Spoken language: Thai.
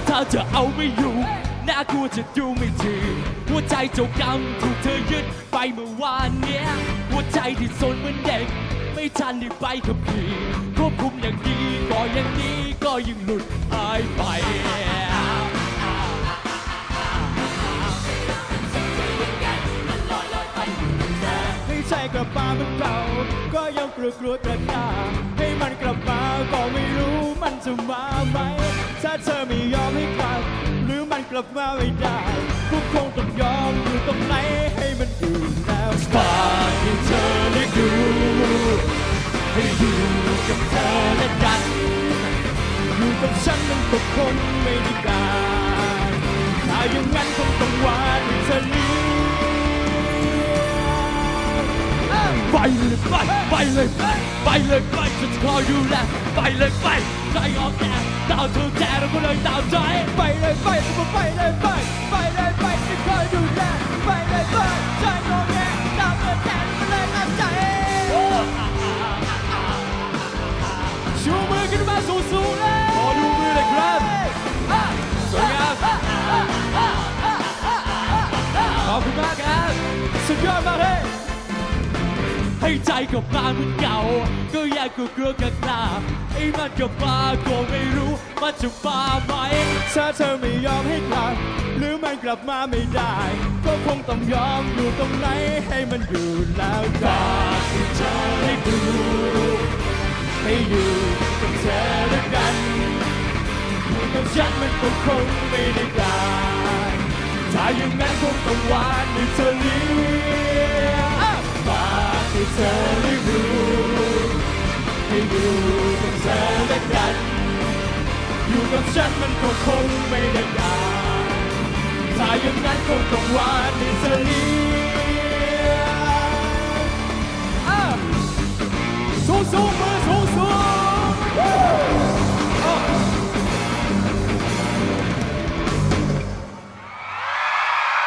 ถ้าเธอจะเอาไม่อยู่ น่ากลัวจะดูไม่ถึงหัวใจเจ้ากรรมถูกเธอยึดไปเมื่อวานเนี้ยหัวใจที่สนเหมือนเด็ก ไม่ทันได้ไปขับขี่ควบคุมอย่างดีก็อย่างนี้ก็ยังหลุดหายไปให้ใจกลับมาเหมือนเก่า ก็ยังกลัวกลัวกระกล้าให้มันกลับมาก็ไม่รู้มันจะมาไหม ถ้าเธอไม่ยอมให้กลับ หรือมันกลับมาไม่ได้ก็คงต้องยอมอยู่ตรงไหนให้มันอยู่แล้วฝากให้เธอได้ดูให้อยู่กับเธอและกันอยู่กับฉันมันก็คงไม่ได้การ ไปเลยไปไปเลยไปไปเลยไปฉันจะคอยดูแลไปเลยไปใจออกแก่ดาวเธอแก่เราก็เลยดาว ใจไปเลยไปก็ไปเลยไปไปเลยไปจะคอยดูแลไปเลยไปใจกับสวยงามขอบคุณมากครับสุดยอดมากเลยให้ใจกลับมาเหมือนเก่า ก็อยากกลัวกลัวกันกล้าไอ้มันกับมาก็ไม่รู้มันจะมาไหมถ้าเธอไม่ยอมให้กลับหรือมันกลับมาไม่ได้ ก็คงต้องยอมอยู่ตรงไหนให้มันอยู่แล้วกันให้เธอได้ดูให้อยู่กับเธอด้วกันอยู่กับฉันมันก็คงไม่ได้การถ้าอย่างนั้นคงต้องวานให้เธอเลี้ อยู่กับเธอและกัน อยู่กับฉันมันก็คงไม่ได้การถ้าอย่างนั้นคงต้องวานให้เธอเลี้